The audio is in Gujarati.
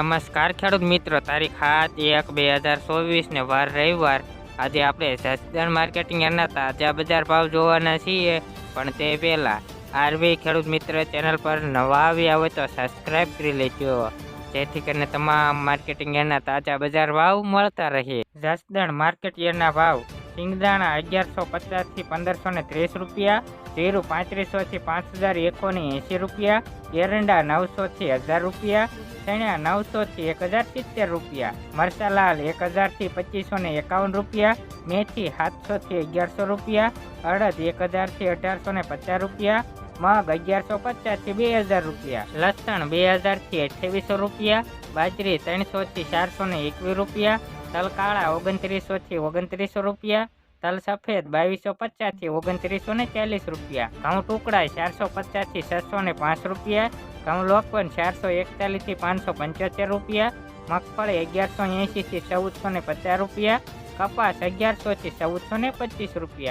નમસ્કાર ખેડૂત મિત્રો, તારીખ સાત એક બે હજાર ચોવીસને વાર રવિવાર. આજે આપણે જસદણ માર્કેટિંગ એના તાજા બજાર ભાવ જોવાના છીએ, પણ તે પહેલાં આરબી ખેડૂત મિત્ર ચેનલ પર નવા આવ્યા હોય તો સબસ્ક્રાઈબ કરી લેજો. જેથી કરીને તમામ માર્કેટિંગ એના તાજા બજાર ભાવ મળતા રહે. જસદણ માર્કેટ યાર્ડના ભાવ સિંગદાણા અગિયારસો પચાસથી પંદરસો ને ત્રીસ રૂપિયા, જીરું પાંત્રીસોથી પાંચ હજાર એકસો ને એંસી રૂપિયા, એરંડા નવસોથી હજાર રૂપિયા ચણ્યા નવસોથી એક હજાર સિત્તેર રૂપિયા મરચા લાલ એક હજારથી પચીસો ને એકાવન રૂપિયા, મેથી સાતસોથી અગિયારસો રૂપિયા, અડદ એક હજારથી અઢારસો ને પચાસ રૂપિયા, મગ અગિયારસો પચાસથી બે હજાર રૂપિયા, લસણ બે હજારથી અઠ્યાવીસો રૂપિયા, બાજરી ત્રણસોથી ચારસો ને એકવીસ રૂપિયા તલ કાળા ઓગણત્રીસોથી ઓગણત્રીસો રૂપિયા, તલ સફેદ બાવીસો પચાસથી ઓગણત્રીસો ને ચાલીસ રૂપિયા, ઘઉં ટુકડા ચારસો પચાસથી છસો ને પાંચ રૂપિયા ઘઉં પણ ચારસો એકતાલીસથી પાંચસો પંચોતેર રૂપિયા, મગફળી અગિયારસો એંશીથી ચૌદસો ને પચાસ રૂપિયા, કપાસ અગિયારસોથી ચૌદસો ને પચીસ રૂપિયા.